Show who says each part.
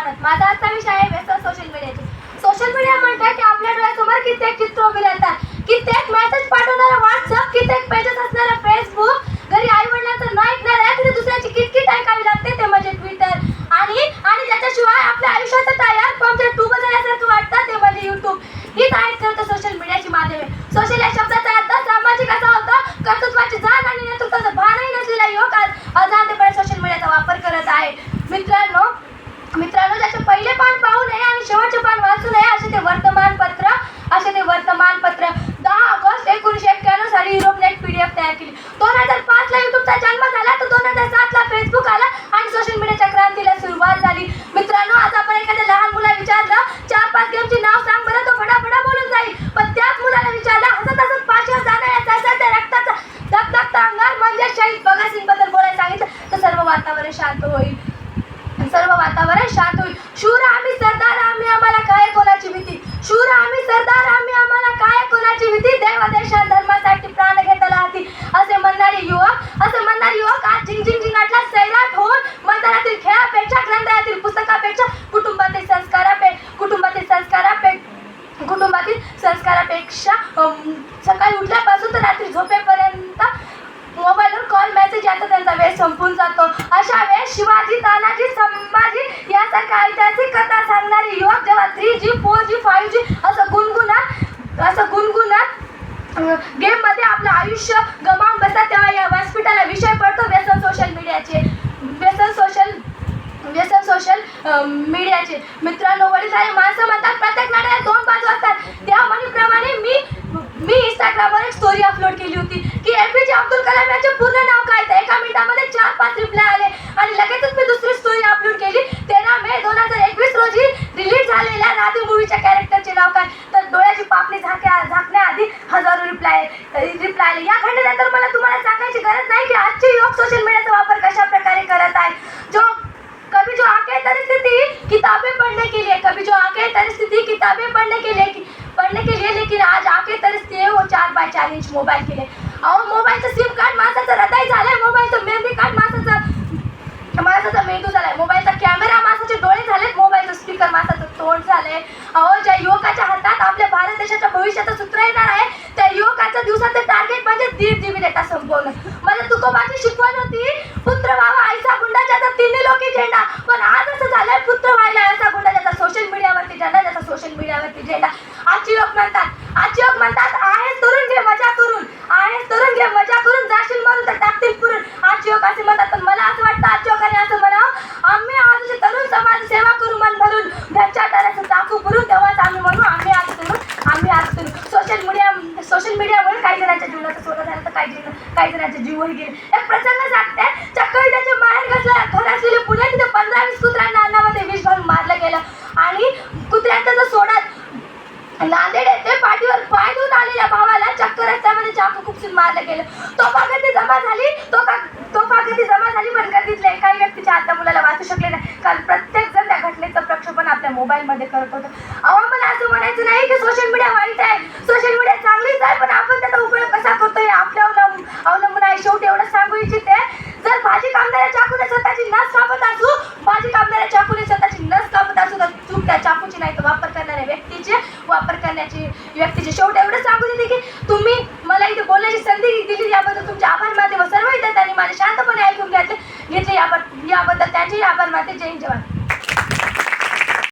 Speaker 1: पाहण्यात माझा आजचा विषय आहे व्यसन सोशल मीडियाचे सोशल मीडिया म्हणतात की आपल्या डोळ्यासमोर कित्येक चित्र उभी राहतात. कित्येक मेसेज पाठवणारा व्हॉट्सअप कित्येक पेजेस असणारा फेसबुक घरी आई वडिलांचं न ऐकणार आहे तरी दुसऱ्याची किटकिट ऐकावी लागते ते म्हणजे ट्विटर आणि आणि त्याच्याशिवाय आपल्या आयुष्याचं टायर पंक्चर टू बदलण्यासारखं वाटतं ते म्हणजे युट्यूब हीच आहेत खरं तर सोशल मीडियाची माध्यमे सोशल या शब्दाचा अर्थ सामाजिक असा होता कर्तृत्वाची जाण आणि नेतृत्वाचं भानही नसलेला युवक आज अजाणतेपणे सोशल मीडियाचा वापर करत आहे. मित्रांनो पहिले पान पाहू नये आणि शेवटचे पान वाचू नये असे ते वर्तमानपत्र असे ते वर्तमानपत्र. दहा ऑगस्ट एकोणीसशे एक्क्याण्णव साली युरोपने एक पी डी एफ तयार केली. तो हजार पाचला युट्यूबचा जन्म झाला तर दोन हजार सातला फेसबुक आला आणि सोशल मीडियाच्या क्रांतीला सुरुवात झाली मित्रांनो आज आपण एखाद्या लहान मुला विचारलं चार पाच गेमची नाव सांग बरं तो फटाफटा बोलून जाईल पण त्याच मुलाला विचारलं हसत हसत पाचव्या जाणाऱ्या त्या रक्ताचा धगधगता अंगार म्हणजे शहीद भगतसिंगबद्दल बोलायला सांगितलं तर सर्व वातावरण शांत होईल सर्व वातावरण शांत होईल शूर आम्ही सरदार आम्ही आम्हाला काय कोणाची भीती शूर आम्ही सरदार आम्ही आम्हाला काय कोणाची भीती? देव देशा धर्मासाठी प्राण घेतला हाती. असे म्हणणारे युवक असे म्हणणारे युवक आज झिंग झिंग झिंगाटला सैराट होऊन मंदिरातील खेळापेक्षा ग्रंथातील पुस्तकापेक्षा कुटुंबातील संस्कारापे कुटुंबातील संस्कारापे कुटुंबातील संस्कारापेक्षा सकाळी उठल्यापासून तर रात्री झोपेपर्यंत मोबाईलवर कॉल मेसेज याचा त्यांचा वेळ संपून जातो. अशा वेळेस शिवाजी तानाजी आयुष्य गमावून बसतात तेव्हा या व्यासपीठाला विषय पडतो व्यसन सोशल मीडियाचे व्यसन सोशल व्यसन सोशल मीडियाचे मित्रांनो वडीलधारी माणसं म्हणतात प्रत्येक नाण्याला दोन पाच वाजतात त्या म्हणीप्रमाणे मी मी इंस्टाग्रामवर एक स्टोरी अपलोड केली होती की ए पी जे अब्दुल कलाम यांचे पूर्ण नाव काय तर एका मिनिटामध्ये चार पाच रिप्लाय आले आणि लगेचच मी दुसरी स्टोरी अपलोड केली तेरा मे दोन हजार एकवीस रोजी रिलीज झालेल्या राधी मूवीच्या कॅरेक्टरचे नाव काय तर डोळ्याची पापणी झाक्या झाकण्याआधी हजारो रिप्लाय रिप्लाय आले या घटनेनंतर मला तुम्हाला सांगायची गरज नाही की आजचे युवक सोशल मीडियाचा वापर कशा प्रकारे करत आहे जो कभी जो आके परिस्थिति किताबें पढ़ने के लिए कभी जो आके परिस्थिति किताबें पढ़ने के लिए पढ़ने के लिए लेकिन आज आके परिस्थिती है वो चार बाय चार इंच मोबाईल देता जी संपवणं मला तुकोबाची शिकवण काही जण जणांचे जीवही गेले. एक प्रसंग सांगते चक्कळी त्याच्या माहेर घातला घर असलेले पुढे तिथे पंधरा वीस कुत्र्यांना अन्नामध्ये विष घालून मारलं गेलं. आणि कुत्र्यांचा जर सोडात नांदेड येथे पाठीवर पाय धुवून आलेल्या भावाला चक्क रस्त्यामध्ये चाकू खुपसून मारलं गेलं. तो गर्दी जमा झाली तो का तो गर्दी जमा झाली पण गर्दीतल्या एकाही व्यक्तीच्या आता मुलाला वाचू शकले नाही. कारण प्रत्येक जण त्या घटनेचं प्रक्षेपण आपल्या मोबाईलमध्ये करत होतं. अहो असं म्हणायचं नाही की सोशल मीडिया वाईट आहे. सोशल मीडिया चांगलीच आहे पण आपण त्याचा उपयोग कसा करतोय हे आपल्या अवलंब अवलंबून आहे. शेवटी एवढं सांगू इच्छिते जर भाजी कामदारा चाकूने स्वतःची नस कापत असू भाजी कामदाऱ्या चाकूने स्वतःची नस कापत असू तर चूक त्या चाकूची नाही तर वापर करणाऱ्या व्यक्तीचे वापर करण्याची व्यक्तीचे. शेवट एवढं सांगू देते की तुम्ही मला इथे बोलण्याची संधी दिली याबद्दल तुमचे आभार मानते व सर्व विद्यार्थ्यांनी माझे शांतपणे ऐकून घेतले घेतले याबद्दल याबद्दल त्यांचेही आभार मानते. जय जवान